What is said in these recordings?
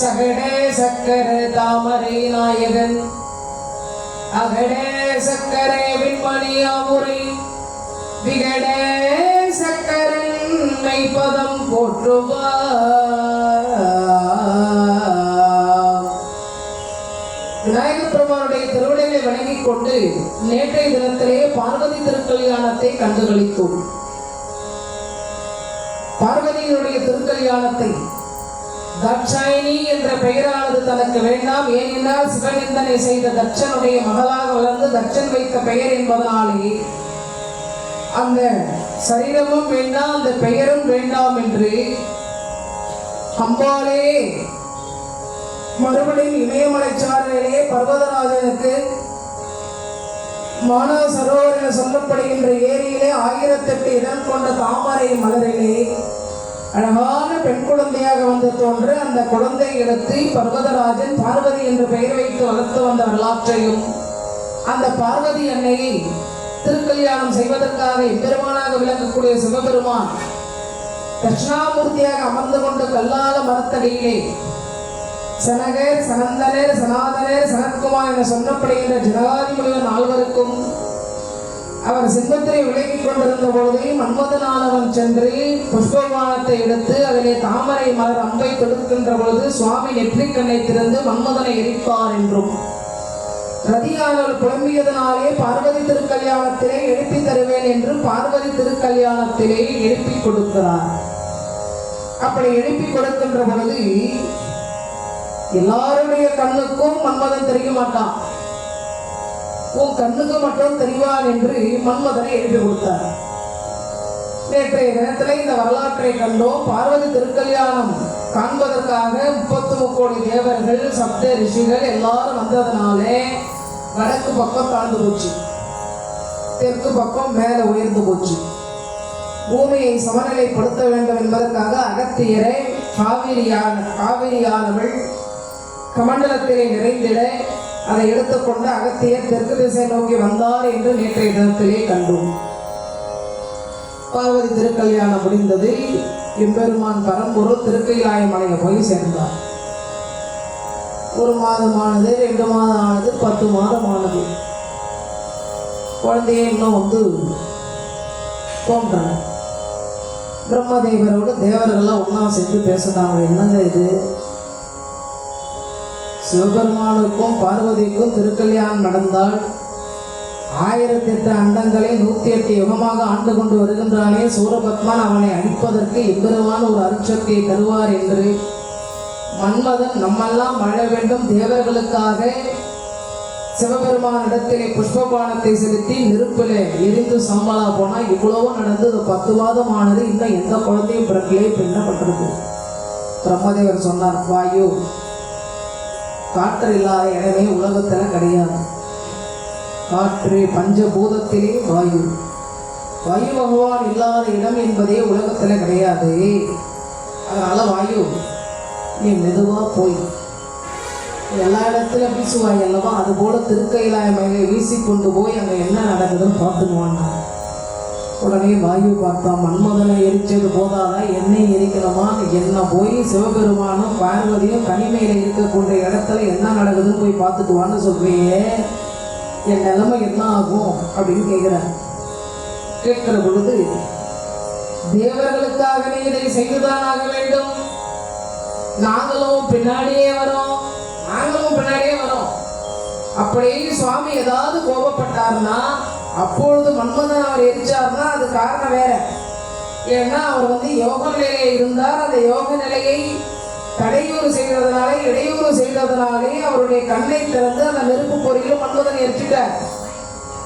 சகடே சக்கர தாமரை நாயகன். அகடே சக்கரே விண்மணியாமுறை விகடே சக்கரன் மெய்ப்பதம் போற்றுவார். விநாயகப் பெருமானுடைய திருவிடைகளை வணங்கிக் கொண்டு நேற்றைய தினத்திலே பார்வதி திருக்கல்யாணத்தை கண்டுகளித்தோம். பார்வதியினுடைய திருக்கல்யாணத்தை தட்சாயினி என்ற பெயரானது தனக்கு வேண்டாம். ஏனென்றால் சிவநிந்தனை செய்த தட்சனுடைய மகளாக வளர்ந்து தட்சன் வைத்த பெயர் என்பதனாலே அந்த சரீரமும் வேண்டாம் அந்த பெயரும் வேண்டாம் என்று அம்பாலே மறுபடியும் இமயமலைச்சாரலிலே பர்வதராஜனுக்கு மானவ சரோவர் என சொல்லப்படுகின்ற ஏரியிலே ஆயிரத்தெட்டு இடம் கொண்ட தாமரை மலரிலே அழகான பெண் குழந்தையாக வந்து தோன்று அந்த குழந்தை எடுத்து பர்வதராஜன் பார்வதி என்று பெயர் வைத்து வளர்த்து வந்த வரலாற்றையும் அந்த பார்வதி அன்னையை திருக்கல்யாணம் செய்வதற்காக எம்பெருமானாக விளங்கக்கூடிய சிவபெருமான் தட்சிணாமூர்த்தியாக அமர்ந்து கொண்டு கல்லால மரத்தடியிலே சனகர் சனந்தனர் சனாதனர் சனத்குமார் என சொல்லப்படுகின்ற ஜனகாதி நால்வருக்கும் அவர் சிம்மத்திரை விலகிக் கொண்டிருந்த பொழுது மன்மதனானவன் சென்று புஷ்பவானத்தை எடுத்து அதிலே தாமரை மலர் அம்பை தொடுக்கின்ற பொழுது சுவாமி நெற்றிக்கண்ணை திறந்து மன்மதனை எரிப்பார் என்றும். ரதியானவள் புலம்பியதனாலே பார்வதி திருக்கல்யாணத்திலே எழுப்பி தருவேன் என்று பார்வதி திருக்கல்யாணத்திலே எழுப்பி கொடுக்கிறார். அப்படி எழுப்பி கொடுக்கின்ற பொழுது எல்லாருடைய கண்ணுக்கும் மன்மதன் தெரிய மாட்டான். உன் கண்ணுக்கு மட்டும் தெரிவான் என்று மன்மதனை எழுதி கொடுத்தார். நேற்றைய தினத்தில் இந்த வரலாற்றை கண்டோம் பார்வதி திருக்கல்யாணம் காண்பதற்காக முப்பத்து முக்கோடி தேவர்கள் சப்த ரிஷிகள் எல்லாரும் வந்ததுனாலே வடக்கு பக்கம் தாழ்ந்து போச்சு. தெற்கு பக்கம் மேலே உயர்ந்து போச்சு. பூமியை சமநிலைப்படுத்த வேண்டும் என்பதற்காக அகத்தியரை காவிரியான காவிரியானவள் கமண்டலத்திலே நிறைந்திட அதை எடுத்துக்கொண்டு அகத்தியர் தெற்கு திசை நோக்கி வந்தார் என்று நேற்றைய தினத்திலே கண்டோம். பார்வதி திருக்கல்யாணம் முடிந்தது எம்பெருமான் பரம்பொருள் திருக்கைலாய மலையை போய் சேர்ந்தார். ஒரு மாதமானது ரெண்டு மாதம் ஆனது பத்து மாதம் ஆனது குழந்தையே இன்னும் வந்து தோன்றாங்க பிரம்மதேவரோடு தேவர்கள்லாம் ஒன்றா சேர்ந்து பேசுகிறாங்க என்னங்க இது? சிவபெருமானுக்கும் பார்வதிக்கும் திருக்கல்யாணம் நடந்தால் ஆயிரத்தி எட்டு அண்டங்களை நூற்றி எட்டு யுகமாக ஆண்டு கொண்டு வருகின்றானே சூரபத்மன் அவனை அழிப்பதற்கு எம்பெருமான் ஒரு அருட்சக்தியை தருவார் என்று. மன்மதன் நம்மெல்லாம் வாழ வேண்டும் தேவர்களுக்காக சிவபெருமானிடத்திலே புஷ்பபானத்தை செலுத்தி நெருப்பில் எரிந்து சம்பளா போனால் இவ்வளவோ நடந்து பத்து மாதமானது இன்னும் எந்த குழந்தையும் பிறக்கலே பின்னப்பட்டிருக்கு பிரம்மதேவர் சொன்னார் வாயு காற்று இல்லாத இடமே உலகத்தில் கிடையாது. காற்று பஞ்சபூதத்திலே வாயு. வாயு பகவான் இல்லாத இடம் என்பதே உலகத்தில் கிடையாது. அதனால் வாயு நீ மெதுவாக போய். எல்லா இடத்துல வீசுவாய் அல்லவா? அது போல திருக்கைலாய மேலே வீசி கொண்டு போய் அங்கே என்ன நடக்குதுன்னு பார்த்துக்குவாங்க உடனே வாயு பார்த்தா மன்மதனை எரிச்சது போதாதா? என்னை எரிக்கணுமா? என்ன போய் சிவபெருமானும் பார்வதியும் கனிமையில் இருக்கக்கூடிய இடத்துல என்ன நடக்குதுன்னு போய் பார்த்துக்குவான்னு சொல்றியே என் நிலைமை என்ன ஆகும் அப்படின்னு கேட்குறேன் கேட்கிற பொழுது தேவர்களுக்காக நீ இதை செய்துதான் ஆக வேண்டும். நாங்களும் பின்னாடியே வரோம். நாங்களும் பின்னாடியே வரோம். அப்படியே சுவாமி ஏதாவது கோபப்பட்டாருன்னா அப்பொழுது மன்மதன் அவர் எரிச்சார்னா அது காரணம் வேற. ஏன்னா அவர் வந்து யோக நிலையில இருந்தார். அந்த யோக நிலையை தடையூறு செய்ததுனாலே இடையூறு செய்ததுனாலே அவருடைய கண்ணை திறந்து அந்த நெருப்பு பொறியிலும் மன்மதன் எரிச்சிட்டார்.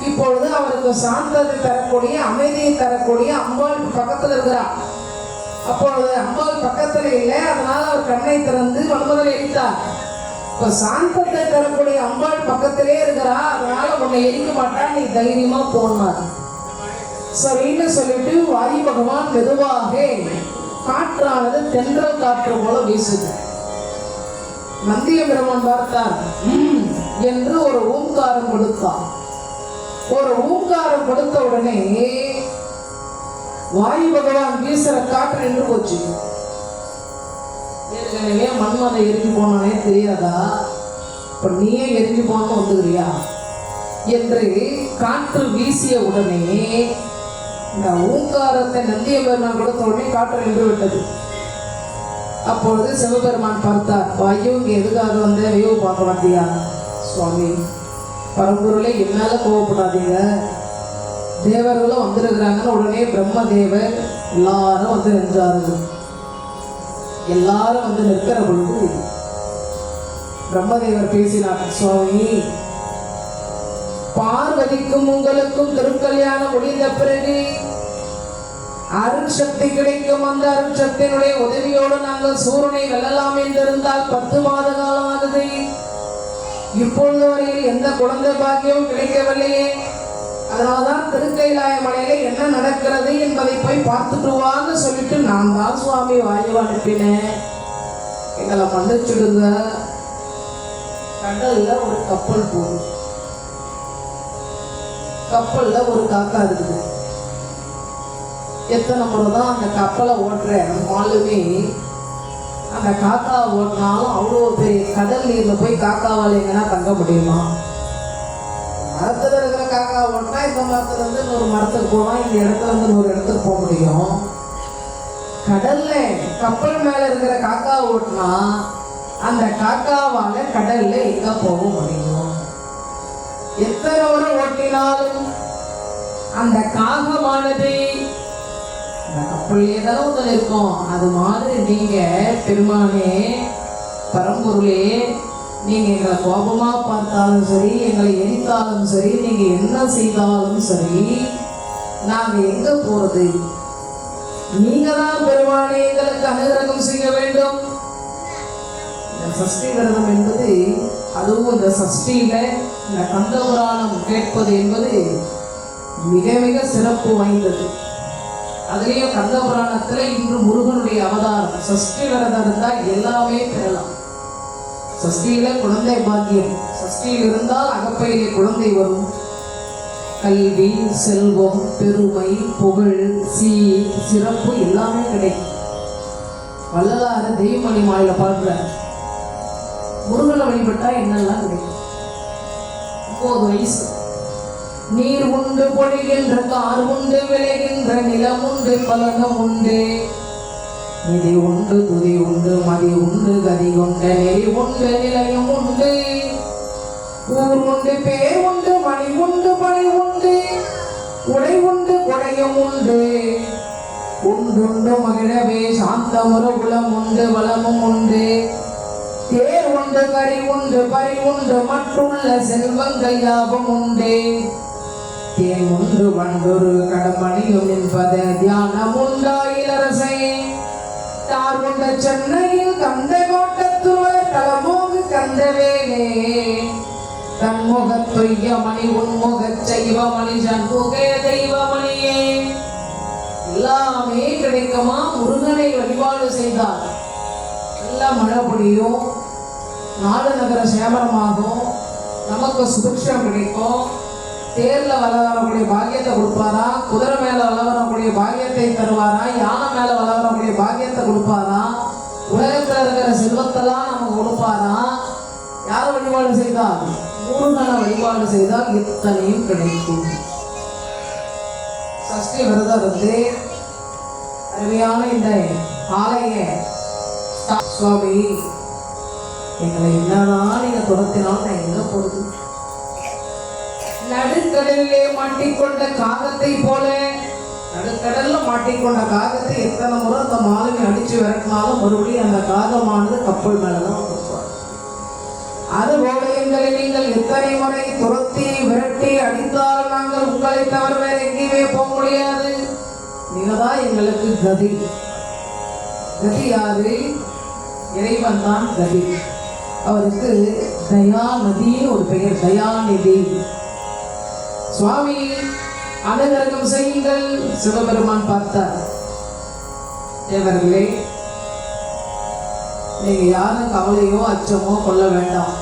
இப்பொழுது அவருக்கு சாந்தத்தை தரக்கூடிய அமைதியை தரக்கூடிய அம்பாள் பக்கத்தில் இருக்கிறார் அப்பொழுது அம்பாள் பக்கத்தில் இல்லை. அதனால அவர் கண்ணை திறந்து மன்மதனை எரித்தார். இப்ப சாந்தத்தை தரக்கூடிய அம்பாள் பக்கத்திலே இருக்கிறா அதனால உன்னை எரிக்க மாட்டான் நீ தைரியமா போனார் சரின்னு சொல்லிட்டு வாயு பகவான் மெதுவாக காற்றானது தென்றல் காற்று போல வீசுது. நந்திய பிரமன் பார்த்தார் என்று ஒரு ஊங்காரம் கொடுத்தான். ஒரு ஊங்காரம் கொடுத்த உடனே வாயு பகவான் வீசுற காற்று நின்று போச்சு. ஏற்கனவே மன்மதை எரிஞ்சு போனானே தெரியாதா? இப்ப நீயே எரிஞ்சு போன வந்துக்கிறியா என்று காற்று வீசிய உடனே இந்த ஊங்காரத்தை நந்திய பெருமான் கொடுத்த உடனே காற்று நின்று விட்டது. அப்பொழுது சிவபெருமான் பார்த்தார் ஐயோ இங்க எதுக்காக வந்து? ஐயோ பார்க்க மாட்டியா? சுவாமி பரம்பொருளே என்னால கோவப்படாதீங்க. தேவர்களும் வந்திருக்கிறாங்கன்னு உடனே பிரம்மதேவர் எல்லாரும் வந்து நின்றார்கள். எல்லாரும் வந்து நிற்கிற பொழுது பிரம்மதேவர் பேசினார் சுவாமி பார்வதிக்கும் உங்களுக்கும் திருக்கல்யாணம் முடிந்த பிறகு அருட்சக்தி கிடைக்கும். அந்த அருட்சக்தியினுடைய உதவியோடு நாங்கள் சூரனை வெல்லலாம் என்றிருந்தால் பத்து மாத காலம் ஆகுது. இப்பொழுது வரையில் எந்த குழந்தை பாக்கியமும் கிடைக்கவில்லையே. அதனால்தான் திருக்கைலாய மலையில என்ன நடக்கிறது என்பதை போய் பார்த்துட்டு வான்னு சொல்லிட்டு நான் தான் சுவாமி வாயு அனுப்பினேன். எங்களை மன்னிச்சுடுங்க. கடல்ல ஒரு கப்பல் போகும் கப்பல்ல ஒரு காக்கா இருக்குது. எத்தனை முறை தான் அந்த கப்பலை ஓட்டுற மாலுமே அந்த காக்கா ஓட்டினாலும் அவ்வளோ பெரிய கடல் நீரில் போய் காக்காவால் எங்கன்னா தங்க முடியுமா? மரத்தில் இருக்கிற காக்கா ஓட்டினா இந்த மரத்துல இருந்து இன்னொரு மரத்துக்கு போகலாம் இந்த இடத்துல இருந்து இன்னொரு இடத்துக்கு போக முடியும். கடல்ல கப்பல் மேல இருக்கிற காக்கா ஓட்டினா அந்த காக்காவால கடல்ல எங்க போக முடியும்? எத்தனை முறை ஓட்டினாலும் அந்த காகமானது அந்த கப்பல்லே தானே ஒன்று இருக்கும் அது மாதிரி நீங்க பெருமானே பரம்பொருளே நீங்கள் எங்களை கோபமா பார்த்தாலும் சரி எங்களை எரித்தாலும் சரி நீங்கள் என்ன செய்தாலும் சரி நாங்க எங்கே போறது? நீங்கள் தான் பெருமானே எங்களுக்கு அனுகிரகம் செய்ய வேண்டும். இந்த சஷ்டி விரதம் என்பது அதுவும் இந்த சஷ்டியில் இந்த கந்த புராணம் கேட்பது என்பது மிக மிக சிறப்பு வாய்ந்தது. அதுலேயும் கந்த இன்று முருகனுடைய அவதாரம். சஷ்டி விரதம் இருந்தால் எல்லாமே பெறலாம். சஷ்டியில குழந்தை பாக்கியம். சஷ்டியில் இருந்தால் அகப்பையிலே குழந்தை வரும். கல்வி செல்வம் பெருமை புகழ் சீ சிறப்பு எல்லாமே கிடைக்கும். வள்ளலார தெய்வமணி மாலையில பாடுற முருகனை வழிபட்டா என்னெல்லாம் கிடைக்கும்? ஒன்பது வயசு. நீர் உண்டு பொழிகின்ற கார் உண்டு விளைகின்ற நிலம் உண்டு பலகம் உண்டு. நிதி உண்டு துதி உண்டு மதி உண்டு கதி கொண்ட நெறி உண்டு நிலையும் உண்டு. ஊர் உண்டு பேர் உண்டு மணி உண்டு பணி உண்டு. உடை உண்டு குடையும் உண்டு. உண்டுண்டு மகிழவே சாந்தமுற குலம் உண்டு வளமும் உண்டு. தேர் உண்டு கறி உண்டு பறி உண்டு மற்றுள்ள செல்வங்கள் யாவும் உண்டு. தேன் உண்டு வண்டொரு கடமணியும் என்பத தியானம் உண்டாய் தார் கொண்ட சென்னையில் கந்த கோட்டத்துவர் தலமோகு கந்தவேனே. தன்முக மணி உன்முக செய்வ மணி சண்முகே தெய்வமணியே. எல்லாமே கிடைக்குமா? முருகனை வழிபாடு செய்தார் நல்ல மழை பொழியும். நாடு நகர சேமரமாகும் நமக்கு சுபிக்ஷம் கிடைக்கும். தேர்ல வள வரக்கூடிய பாக்கியத்தை கொடுப்பாரா? குதிரை மேல வள வரக்கூடிய பாக்கியத்தை தருவாரா? யானை மேல செய்தால் மூணு முருகனை வழிபாடு செய்தால் இத்தனையும் கிடைக்கும். சஷ்டி விரதம் வந்து அருமையான இந்த ஆலய சுவாமி எங்களை என்னன்னா நீங்க துரத்தினாலும் நான் எங்க போறது நடுக்கடலிலே மாட்டிக்கொண்ட காகத்தை போல நடுக்கடல்ல மாட்டிக்கொண்ட காகத்தை எத்தனை முறை அந்த மாலுமி அடிச்சு விரட்டினாலும் மறுபடியும் அந்த காகமானது கப்பல் மேலதான் அது போக எங்களை நீங்கள் எத்தனை முறை துரத்தி விரட்டி அடித்தால் நாங்கள் உங்களை தவிர வேற எங்கேயுமே போக முடியாது. நீங்க தான் எங்களுக்கு கதி. கதி யாரு இறைவன் தான் கதி. அவருக்கு தயாநிதின்னு ஒரு பெயர் தயாநிதி. சுவாமி அனுகிரகம் செய்யுங்கள் சிவபெருமான் பார்த்தார். தேவர்களே நீங்க யாரும் கவலையோ அச்சமோ கொள்ள வேண்டாம்.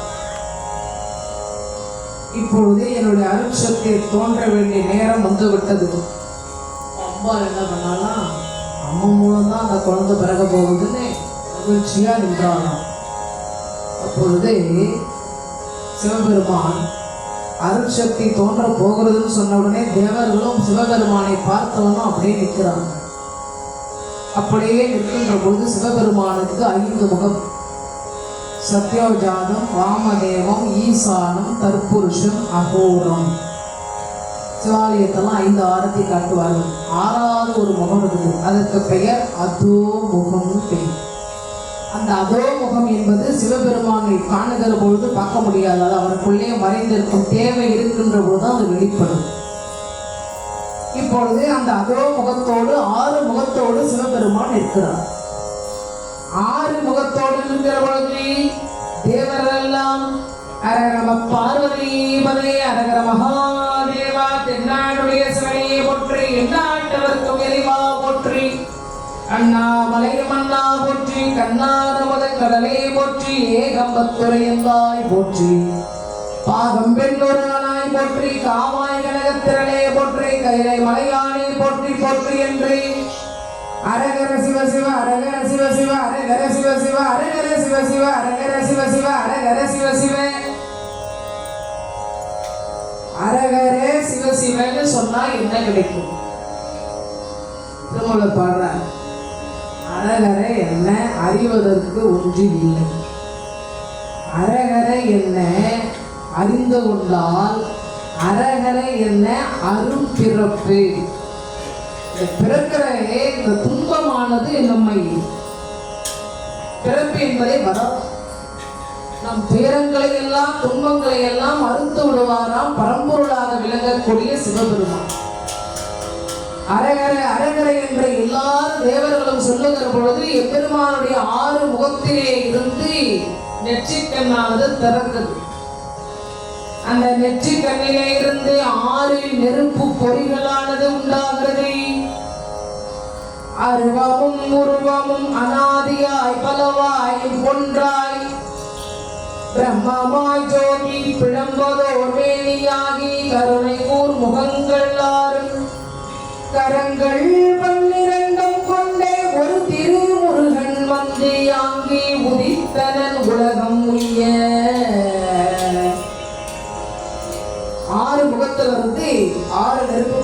இப்பொழுது என்னுடைய அருட்சத்தை தோன்ற வேண்டிய நேரம் வந்து விட்டது அம்மா என்ன பண்ணாலாம் அம்மா மூலம் தான் அந்த குழந்தை பிறக்க போகுதுன்னு மகிழ்ச்சியா நின்றானாம் அப்பொழுது சிவபெருமான் அருட்சக்தி தோன்ற போகிறதுன்னு சொன்ன உடனே தேவர்களும் சிவபெருமானை பார்த்தவனும் அப்படியே நிற்கிறாங்க. அப்படியே நிற்கின்ற பொழுது சிவபெருமானுக்கு ஐந்து முகம். சத்யோஜாதம் வாமதேவம் ஈசானம் தற்புருஷம் அகோரம். சிவாலயத்தெல்லாம் ஐந்து ஆரத்தி காட்டுவார்கள். ஆறாவது ஒரு முகம் இருக்குது. அதற்கு பெயர் அதோ முகம்னு பெயர் அந்த அதோ முகம் என்பது சிவபெருமானை காணுகிற பொழுது பார்க்க முடியாது. அது அவருக்குள்ளே மறைந்திருக்கும். தேவை இருக்கின்ற பொழுது அது வெளிப்படும். இப்பொழுது அந்த அதோ முகத்தோடு ஆறு முகத்தோடு சிவபெருமான் இருக்கிறார் முகத்தோடு இருக்கிற பொழுது தேவரெல்லாம் அரகரம பார்வதி பதே அரகர மகாதேவா தென்னாடுடைய சிவனையை போற்றி எந்நாட்டவர்க்கும் இறைவா போற்றி அண்ணாமலை மன்னா போற்றி கண்ணாரமத கடலே போற்றி ஏகம்பத்துரை என்பாய் போற்றி பாகம் பெண்ணொருவனாய் போற்றி காமாய் கனகத்திரளே போற்றி கைலை மலையானே போற்றி போற்றி என்று அரகர சிவ சிவ அரகர சிவ சிவ அரகர சிவ சிவ அரகர சிவ சிவ அரகர சிவ சிவ அரகர சிவ சிவ. அரகர சிவ சிவன்னு சொன்னா என்ன கிடைக்கும்? திருமூல பாடுறார். அரகரை என்ன அறிவதற்கு ஒன்று இல்லை. அரகரை என்ன அறிந்து கொண்டால் அரகரை என்ன அரும்பிறப்பு பிறக்கிற இந்த துன்பமானது நம்மை பிறப்பு என்பதை வரம் நம் துயரங்களை எல்லாம் துன்பங்களை எல்லாம் அறுத்து விடுவாராம். பரம்பொருளாக விளங்கக்கூடிய சிவபெருமான். அரகரை அரகரை என்ற எல்லா தேவர்களும் சொல்லுகிற பொழுது எப்பெருமானுடைய ஆறு முகத்திலே இருந்து நெற்றிக்கண்ணானது திறந்தது. அந்த நெற்றிக்கண்ணிலே இருந்து ஆறு நெருப்பு பொறிகளானது உண்டாகிறது. அருவமும் உருவமும் அனாதியாய் பலவாய் ஒன்றாய். பிரம்மமாய் ஜோதி பிழம்பதோர் வேணியாகி கருணை கூர் முகங்கள் ஆறும். கரங்கள் பன்னிரண்டம் கொண்டே ஒரு திருமுருகன் வந்து யாங்கி உதித்தனன் உலகம் உய்ய. ஆறு முகத்துல வந்து ஆறு நெருப்பு